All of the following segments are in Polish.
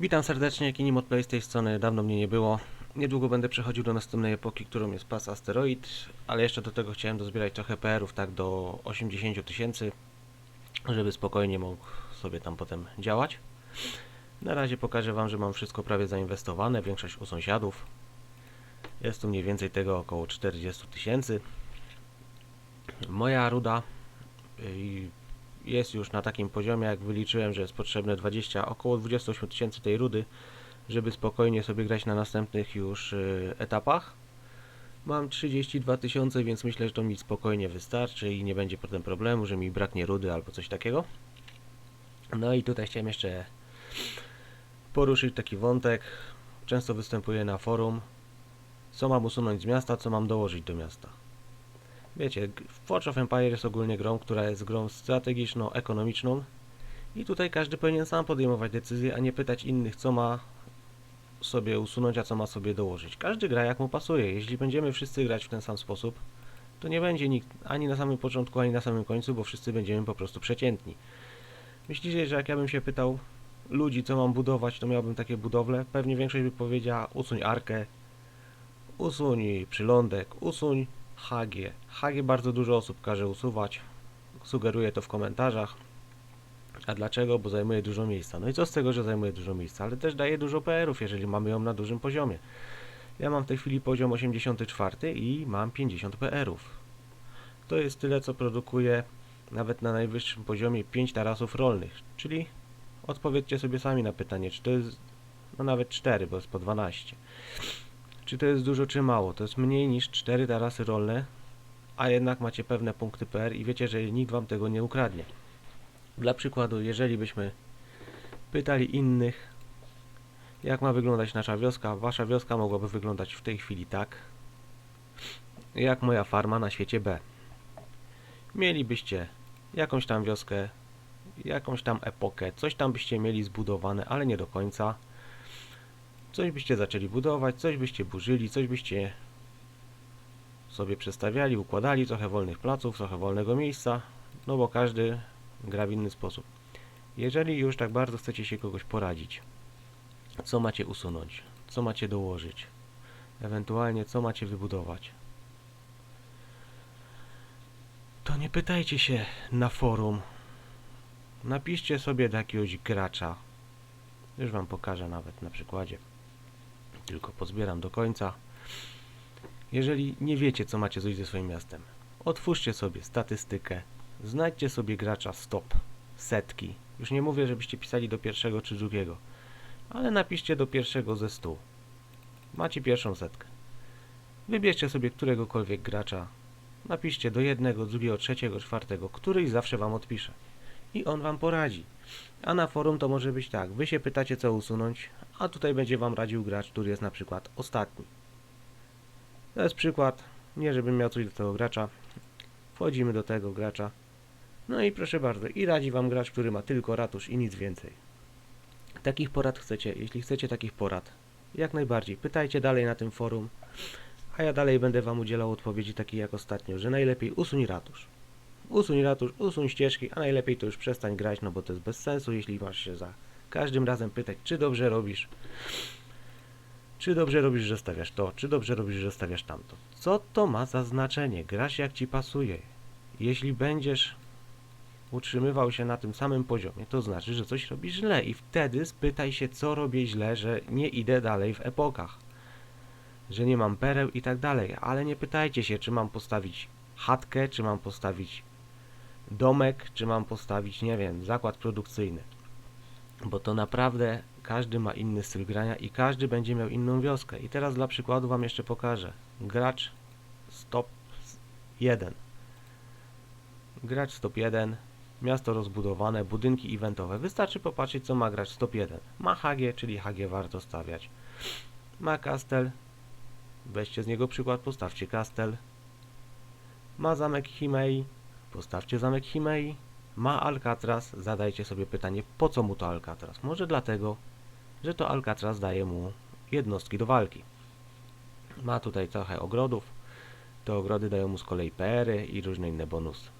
Witam serdecznie, Kinimot Play z tej strony, dawno mnie nie było. Niedługo będę przechodził do następnej epoki, którą jest pas Asteroid, ale jeszcze do tego chciałem dozbierać trochę PR-ów, tak do 80 000 tysięcy, żeby spokojnie mógł sobie tam potem działać. Na razie pokażę Wam, że mam wszystko prawie zainwestowane, większość u sąsiadów. Jest tu mniej więcej tego około 40 000 tysięcy. Moja ruda y, jest już na takim poziomie, jak wyliczyłem, że jest potrzebne 20, około 28 tysięcy tej rudy, żeby spokojnie sobie grać na następnych już y, etapach. Mam 32 tysiące, więc myślę, że to mi spokojnie wystarczy i nie będzie potem problemu, że mi braknie rudy albo coś takiego. No i tutaj chciałem jeszcze poruszyć taki wątek. Często występuje na forum. Co mam usunąć z miasta, co mam dołożyć do miasta. Wiecie, Forge of Empire jest ogólnie grą, która jest grą strategiczną, ekonomiczną i tutaj każdy powinien sam podejmować decyzje, a nie pytać innych, co ma sobie usunąć, a co ma sobie dołożyć. Każdy gra jak mu pasuje. Jeśli będziemy wszyscy grać w ten sam sposób, to nie będzie nikt ani na samym początku, ani na samym końcu, bo wszyscy będziemy po prostu przeciętni. Myślicie, że jak ja bym się pytał ludzi, co mam budować, to miałbym takie budowle? Pewnie większość by powiedziała, usuń arkę, usuń przylądek, usuń HG. HG bardzo dużo osób każe usuwać. Sugeruję to w komentarzach. A dlaczego? Bo zajmuje dużo miejsca. No i co z tego, że zajmuje dużo miejsca? Ale też daje dużo PR-ów, jeżeli mamy ją na dużym poziomie. Ja mam w tej chwili poziom 84 i mam 50 PR-ów. To jest tyle, co produkuje nawet na najwyższym poziomie 5 tarasów rolnych. Czyli odpowiedzcie sobie sami na pytanie, czy to jest no nawet 4, bo jest po 12. Czy to jest dużo, czy mało? To jest mniej niż 4 tarasy rolne, a jednak macie pewne punkty PR i wiecie, że nikt wam tego nie ukradnie. Dla przykładu, jeżeli byśmy pytali innych, jak ma wyglądać nasza wioska, wasza wioska mogłaby wyglądać w tej chwili tak, jak moja farma na świecie B. Mielibyście jakąś tam wioskę, jakąś tam epokę, coś tam byście mieli zbudowane, ale nie do końca. Coś byście zaczęli budować, coś byście burzyli, coś byście sobie przestawiali, układali, trochę wolnych placów, trochę wolnego miejsca, no bo każdy gra w inny sposób. Jeżeli już tak bardzo chcecie się kogoś poradzić, co macie usunąć, co macie dołożyć, ewentualnie co macie wybudować, to nie pytajcie się na forum. Napiszcie sobie do jakiegoś gracza. Już wam pokażę nawet na przykładzie. Tylko pozbieram do końca. Jeżeli nie wiecie, co macie zrobić ze swoim miastem, otwórzcie sobie statystykę, znajdźcie sobie gracza stop, setki. Już nie mówię, żebyście pisali do pierwszego czy drugiego, ale napiszcie do pierwszego ze stu. Macie pierwszą setkę. Wybierzcie sobie któregokolwiek gracza, napiszcie do jednego, drugiego, trzeciego, czwartego, któryś zawsze wam odpisze. I on wam poradzi. A na forum to może być tak, wy się pytacie co usunąć, a tutaj będzie wam radził gracz, który jest na przykład ostatni. To jest przykład, nie żebym miał coś do tego gracza. Wchodzimy do tego gracza. No i proszę bardzo, i radzi wam gracz, który ma tylko ratusz i nic więcej. Takich porad chcecie, jeśli chcecie takich porad, jak najbardziej, pytajcie dalej na tym forum, a ja dalej będę wam udzielał odpowiedzi takiej jak ostatnio, że najlepiej usuń ratusz. Usuń ratusz, usuń ścieżki, a najlepiej to już przestań grać, no bo to jest bez sensu, jeśli masz się za każdym razem pytać, czy dobrze robisz, czy dobrze robisz, że stawiasz to, czy dobrze robisz, że stawiasz tamto. Co to ma za znaczenie? Grasz jak ci pasuje. Jeśli będziesz utrzymywał się na tym samym poziomie, to znaczy, że coś robisz źle i wtedy spytaj się, co robię źle, że nie idę dalej w epokach, że nie mam pereł i tak dalej, ale nie pytajcie się, czy mam postawić chatkę, czy mam postawić domek, czy mam postawić, nie wiem, zakład produkcyjny. Bo to naprawdę każdy ma inny styl grania i każdy będzie miał inną wioskę. I teraz dla przykładu Wam jeszcze pokażę. Gracz stop 1. Gracz stop 1. Miasto rozbudowane, budynki eventowe. Wystarczy popatrzeć co ma gracz stop 1. Ma HG, czyli HG warto stawiać. Ma kastel. Weźcie z niego przykład, postawcie kastel. Ma zamek Chimei. Postawcie zamek Chimei. Ma Alcatraz. Zadajcie sobie pytanie, po co mu to Alcatraz? Może dlatego, że to Alcatraz daje mu jednostki do walki. Ma tutaj trochę ogrodów. Te ogrody dają mu z kolei PR-y i różne inne bonusy.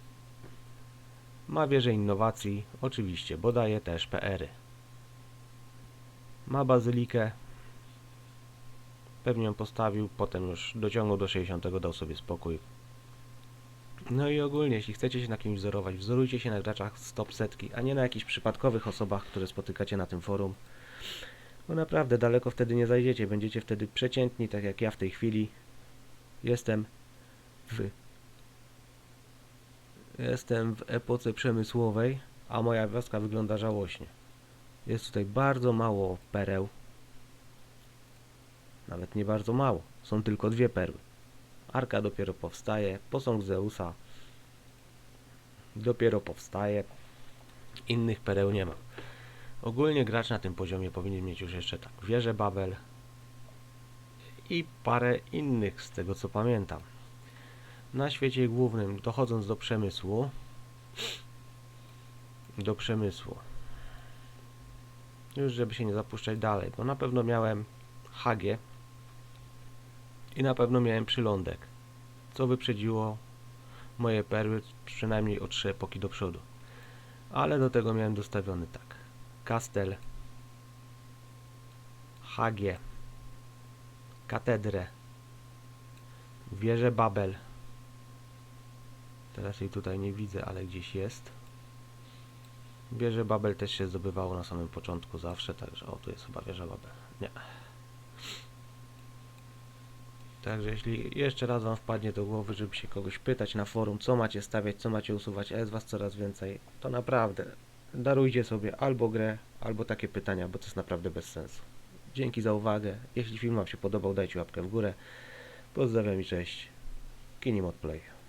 Ma wieżę innowacji, oczywiście, bo daje też PR-y. Ma bazylikę. Pewnie ją postawił, potem już dociągnął do 60, dał sobie spokój. No i ogólnie, jeśli chcecie się na kimś wzorować, wzorujcie się na graczach z top setki, a nie na jakichś przypadkowych osobach, które spotykacie na tym forum. Bo naprawdę daleko wtedy nie zajdziecie, będziecie wtedy przeciętni, tak jak ja w tej chwili. Jestem w Jestem w epoce przemysłowej, a moja wioska wygląda żałośnie. Jest tutaj bardzo mało pereł. Nawet nie bardzo mało. Są tylko dwie perły. Arka dopiero powstaje, posąg Zeusa dopiero powstaje. Innych pereł nie ma. Ogólnie gracz na tym poziomie powinien mieć już jeszcze tak wieżę Babel i parę innych z tego co pamiętam. Na świecie głównym, dochodząc do przemysłu, do przemysłu, już żeby się nie zapuszczać dalej, bo na pewno miałem Hagie i na pewno miałem przylądek, co wyprzedziło moje perły przynajmniej o trzy epoki do przodu. Ale do tego miałem dostawiony tak. Kastel, Hagie, Katedrę, wieżę Babel. Teraz jej tutaj nie widzę, ale gdzieś jest. Wieżę Babel też się zdobywało na samym początku zawsze, także o, tu jest chyba wieża Babel. Nie. Także jeśli jeszcze raz Wam wpadnie do głowy, żeby się kogoś pytać na forum, co macie stawiać, co macie usuwać, a jest Was coraz więcej, to naprawdę darujcie sobie albo grę, albo takie pytania, bo to jest naprawdę bez sensu. Dzięki za uwagę. Jeśli film Wam się podobał, dajcie łapkę w górę. Pozdrawiam i cześć. Kinimod Play.